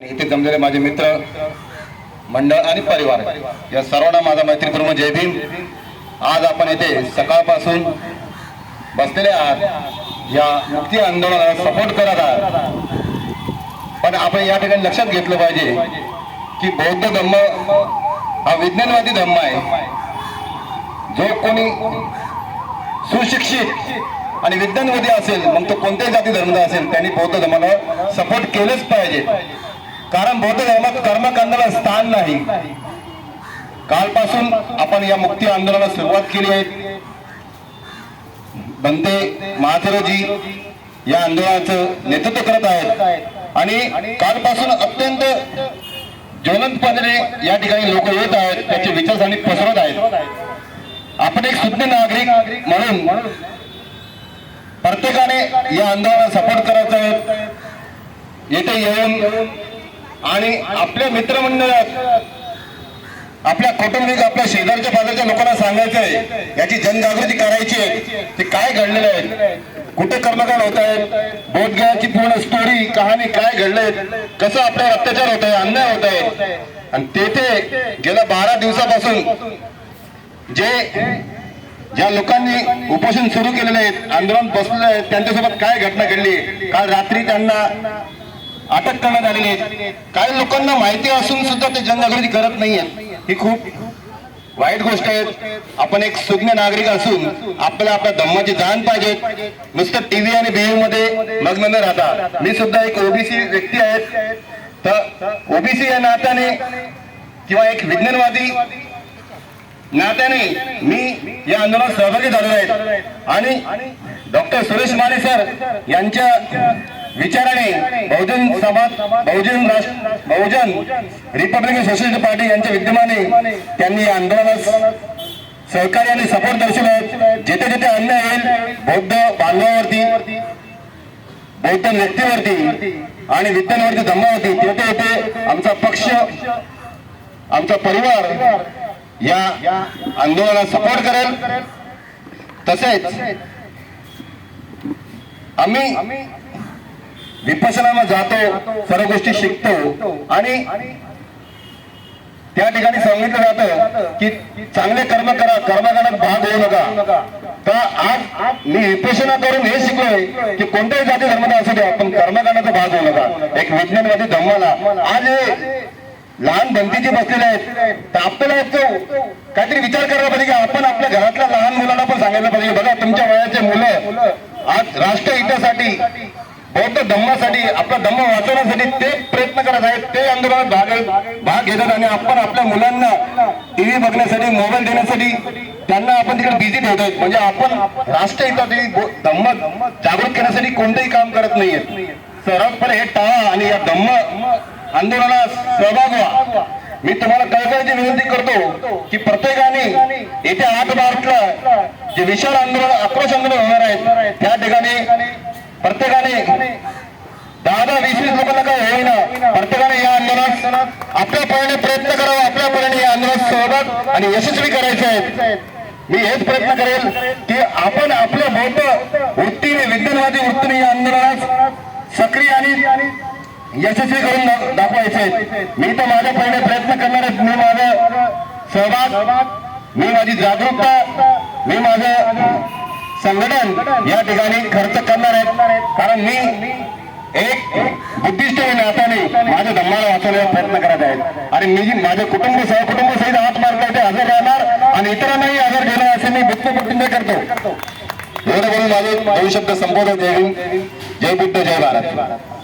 इथे जमलेले माझे मित्र मंडळ आणि परिवार या सर्वांना माझा मैत्रीपूर्ण जय भीम. आज आपण येथे सकाळपासून बसलेले आहात. या मुक्ती आंदोलनाला सपोर्ट करत आहात. पण आपण या ठिकाणी लक्षात घेतलं पाहिजे की बौद्ध धम्म हा विज्ञानवादी धम्म आहे. जो कोणी सुशिक्षित आणि विज्ञानवादी असेल मग तो कोणत्याही जाती धर्माचा असेल त्यांनी बौद्ध धर्माला सपोर्ट केलंच पाहिजे. कारण बौद्ध धर्मात कर्मकांडाला स्थान नाही. कालपासून आपण या मुक्ती आंदोलनाला सुरुवात केली आहे. बनते महाथरजी या आंदोलनाचं नेतृत्व करत आहेत. आणि कालपासून अत्यंत ज्वलंतपणे या ठिकाणी लोक येत आहेत त्याचे विचारसरणी पसरत आहेत. आपण एक सुज्ञ नागरिक म्हणून प्रत्येकाने या आंदोलनाला सपोर्ट करायचा आहे. येथे येऊन आणि आपल्या मित्रमंडळात आपल्या कौटुंबिक आपल्या शेजारच्या पाजारच्या लोकांना सांगायचं आहे याची जनजागृती करायची आहे. ते काय घडलेलं आहे? कुठे कर्मकांड होत आहेत बोधगयाची पूर्ण स्टोरी कहाणी काय घडलंय? कसं आपल्यावर अत्याचार होत आहे? अन्याय होत आहे? आणि तेथे गेल्या बारा दिवसापासून जे ज्या लोकांनी उपोषण सुरू केलेले आहेत आंदोलन बसलेले आहेत त्यांच्यासोबत काय घटना घडली? काल रात्री त्यांना अटक करण्यात आलेली आहे काही लोकांना माहिती असून सुद्धा ते जनजागृती करत नाहीयेत. ही खूप वाईट गोष्ट आहे. आपण एक सुज्ञ नागरिक असून आपल्याला आपल्या धम्माची जाण पाहिजे. नुसतं टीव्ही आणि बीव्ही मध्ये मग्न न राहता. मी सुद्धा एक ओबीसी व्यक्ती आहे. तर ओबीसी या नात्याने किंवा एक विज्ञानवादी नात्याने मी या आंदोलनात सहभागी झालेलो आहे. आणि डॉक्टर सुरेश माने सर यांच्या विचाराने बहुजन समाज बहुजन राष्ट्र बहुजन रिपब्लिकन सोशलिस्ट पार्टी यांच्या विद्यमाने त्यांनी या आंदोलनास सहकार्य आणि सपोर्ट दर्शवला जिथे जिथे अन्याय येईल बौद्ध बांधवावरती बौद्ध व्यक्तीवरती आणि विद्यांवरती धम्मावरती तेथे येथे आमचा पक्ष आमचा परिवार या आंदोलनाला सपोर्ट करेल. तसेच आम्ही विपसनाला जातो सर्व गोष्टी शिकतो आणि त्या ठिकाणी सांगितलं जातं की चांगले कर्म करा कर्मकांडात भाग होऊ नका. तर आज मी विपसना करून हे शिकलोय की कोणत्याही जाती धर्माचा असू द्या पण कर्मकांडाचा भाग होऊ नका. एक विज्ञानवादी धर्माला आज लहान बंदीचे बसलेले आहेत. तर आपल्याला तो काहीतरी विचार करायला पाहिजे की आपण आपल्या घरातल्या लहान मुलांना पण सांगायला पाहिजे. बघा तुमच्या वयाचे मुलं आज राष्ट्रहितासाठी बौद्ध धम्मासाठी आपला धम्म वाचवण्यासाठी ते प्रयत्न करत आहेत. ते आंदोलनात भाग भाग घेतात आणि आपण आपल्या मुलांना टीव्ही बघण्यासाठी मोबाईल देण्यासाठी त्यांना आपण तिकडे बिझी ठेवतोय म्हणजे आपण राष्ट्र हितासाठी धम्म जागृत करण्यासाठी कोणतंही काम करत नाहीये. पण हे टाळा आणि या धम्म आंदोलनात सहभाग व्हा. मी तुम्हाला कळकळीची विनंती करतो की प्रत्येकाने येत्या आठ मार्चला जे विशाल आंदोलन आक्रोश आंदोलन होणार आहे त्या ठिकाणी प्रत्येकाने दहा दहा वीस वीस लोकांना काय होईना प्रत्येकाने या आंदोलनात आपल्या परीने प्रयत्न करावा आपल्या परीने या आंदोलनात सहभाग आणि यशस्वी करायचे आहेत. मी हेच प्रयत्न करेल की आपण आपल्या बौद्ध वृत्तीने विज्ञानवादी वृत्तीने या आंदोलनात सक्रिय आणि यशस्वी करून दाखवायचे मी तर माझ्या पहिले प्रयत्न करणार आहे मी माझं सहभाग मी माझी जागरूकता मी माझं संघटन या ठिकाणी खर्च करणार आहेत. कारण मी एक बुद्धिस्ट नात्याने माझ्या धम्माला वाचवण्याचा प्रयत्न करत आहेत. आणि मी माझे कुटुंब सहकुटुंब सहित हात मार्ग इथे हजर राहणार आणि इतरांनाही हजर घेणार असे मी बुद्ध करतो. एवढं बोलून माझे दोन शब्द संबोधन जय हिंद जय बुद्ध जय भारत.